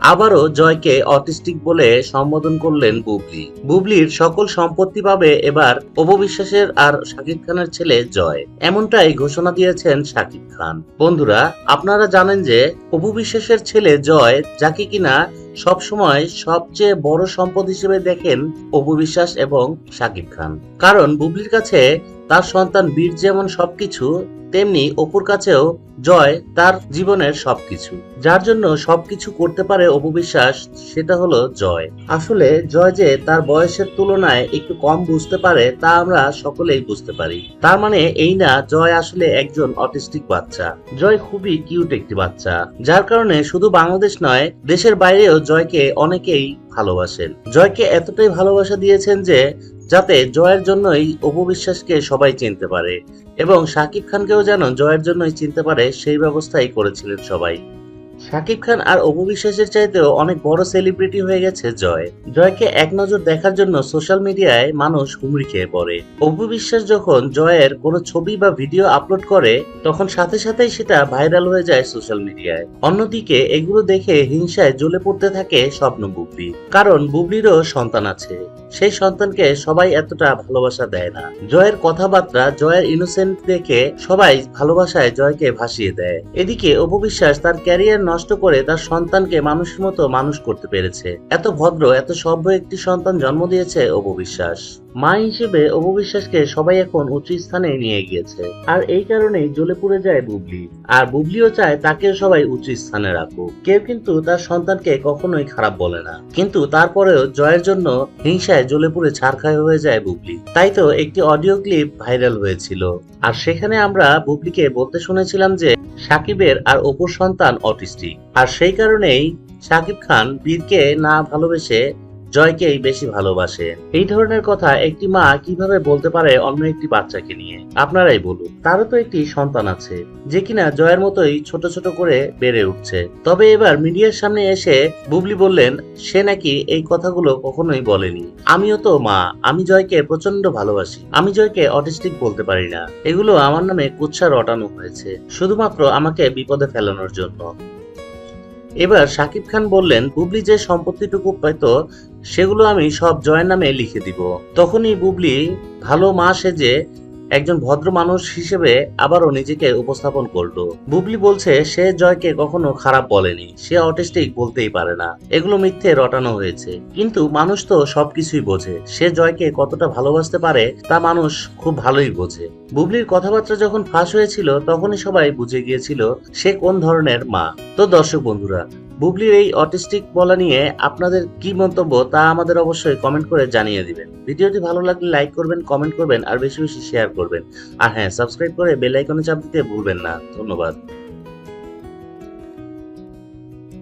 আবারও জয়কে অটিস্টিক বলে সম্বোধন করলেন বুবলি। বুবলির সকল সম্পত্তি পাবে এবার অপবিশ্বাসের আর শাকিব খানের ছেলে জয়। এমনটাই ঘোষণা দিয়েছেন শাকিব খান। বন্ধুরা, আপনারা জানেন যে অপবিশ্বাসের ছেলে জয়, যাকে কিনা সবসময় সবচেয়ে বড় সম্পদ হিসেবে দেখেন অপবিশ্বাস এবং শাকিব খান। কারণ বুবলির কাছে তার সন্তান বীর যেমন সবকিছু, তেমনি অপুর কাছেও জয় তার জীবনের সবকিছু। যার জন্য সবকিছু করতে পারে অপবিশ্বাস সেটা হলো জয়। আসলে জয় যে তার বয়সের তুলনায় একটু কম বুঝতে পারে, তা আমরা সকলেই বুঝতে পারি। তার মানে এই না, জয় আসলে একজন অটিস্টিক বাচ্চা। জয় খুবই কিউট একটি বাচ্চা। যার কারণে শুধু বাংলাদেশ নয়, দেশের বাইরেও জয়কে অনেকেই ভালোবাসেন। জয়কে এতটাই ভালোবাসা দিয়েছেন যে, যাতে জয়ের জন্যই অপবিশ্বাসকে সবাই চিনতে পারে। এবং শাকিব খানকেও যেন জয়ের জন্যই চিনতে পারে সেই ব্যবস্থাই করেছিলেন সবাই। শাকিব খান আর অপবিশ্বাসের চাইতেও অনেক বড় সেলিব্রিটি হয়ে গেছে জয়। জয়কে এক নজর দেখার জন্য সোশ্যাল মিডিয়ায় মানুষ হুমড়ি খেয়ে পড়ে। অপবিশ্বাস যখন জয়ের কোনো ছবি বা ভিডিও আপলোড করে, তখন সাথে সাথেই সেটা ভাইরাল হয়ে যায় সোশ্যাল মিডিয়ায় অন্যদিকে এগুলো দেখে হিংসায় জ্বলে পড়তে থাকে স্বপ্ন বুবলি। কারণ বুবলিরও সন্তান আছে। সেই সন্তানকে সবাই এতটা ভালোবাসা দেয় না। জয়ের কথাবার্তা জয়ের ইনোসেন্ট দেখে সবাই ভালোবাসায় জয়কে ভাসিয়ে দেয়। এদিকে অপবিশ্বাস তার ক্যারিয়ার নষ্ট করে তার সন্তানকে মানুষের মতো মানুষ করতে পেরেছে। এত ভদ্র, এত সভ্য একটি সন্তান জন্ম দিয়েছে অপবিশ্বাস মা হিসেবে অপবিশ্বাসকে সবাই এখন উঁচু স্থানে নিয়ে গিয়েছে। আর এই কারণেই জ্বলে পুড়ে যায় বুবলি। আর বুবলিও চায় তাকে সবাই উঁচু স্থানে রাখুক। কেউ কিন্তু তার সন্তানকে কখনোই খারাপ বলে না। কিন্তু তারপরেও জয়ের জন্য হিংসায় জ্বলে পুড়ে ছারখায় হয়ে যায় বুবলি। তাই তো একটি অডিও ক্লিপ ভাইরাল হয়েছিল। আর সেখানে আমরা বুবলিকে বলতে শুনেছিলাম যে সাকিবের আর অপুর সন্তান অটিস্টিক। আর সেই কারণেই সাকিব খান বীরকে না ভালোবেসে জয়কেই বেশি ভালোবাসে। এই ধরনের কথা একটি মা কীভাবে বলতে পারে অন্য একটি বাচ্চাকে নিয়ে? আপনারাই বলুন। তারও তো একটি সন্তান আছে, যে কিনা জয়ের মতোই ছোট ছোট করে বেড়ে উঠছে। তবে এবার মিডিয়ার সামনে এসে বুবলি বললেন, সে নাকি এই কথাগুলো কখনোই বলেনি। আমিও তো মা। আমি জয়কে প্রচণ্ড ভালোবাসি। আমি জয়কে অটিস্টিক বলতে পারি না। এগুলো আমার নামে কুচ্ছা রটানো হয়েছে। শুধুমাত্র আমাকে বিপদে ফেলানোর জন্য। এবার সাকিব খান বললেন, বুবলি যে সম্পত্তিটুকু পেত সেগুলো আমি সব জয়ের নামে লিখে দিব। তখনই বুবলি ভালো মা সেজে একজন ভদ্র মানুষ হিসেবে আবারও নিজেকে উপস্থাপন করল। বুবলি বলছে, সে জয়কে কখনো খারাপ বলেনি। সে অটিস্টিক বলতেই পারে না। এগুলো মিথ্যে রটানো হয়েছে। কিন্তু মানুষ তো সবকিছুই বোঝে। সে জয়কে কতটা ভালোবাসতে পারে, তা মানুষ খুব ভালোই বোঝে। বুবলির কথাবার্তা যখন ফাঁস হয়েছিল, তখনই সবাই বুঝে গিয়েছিল, সে কোন ধরনের মা। তো দর্শক বন্ধুরা বুবলির এই অটিস্টিক বলা নিয়ে আপনাদের কি মন্তব্য তা আমাদের অবশ্যই কমেন্ট করে জানিয়ে দিবেন। ভিডিওটি ভালো লাগলে লাইক করবেন কমেন্ট করবেন, আর বেশি বেশি শেয়ার করবেন। আর হ্যাঁ সাবস্ক্রাইব করে বেল আইকনে চাপ দিতে ভুলবেন না। ধন্যবাদ।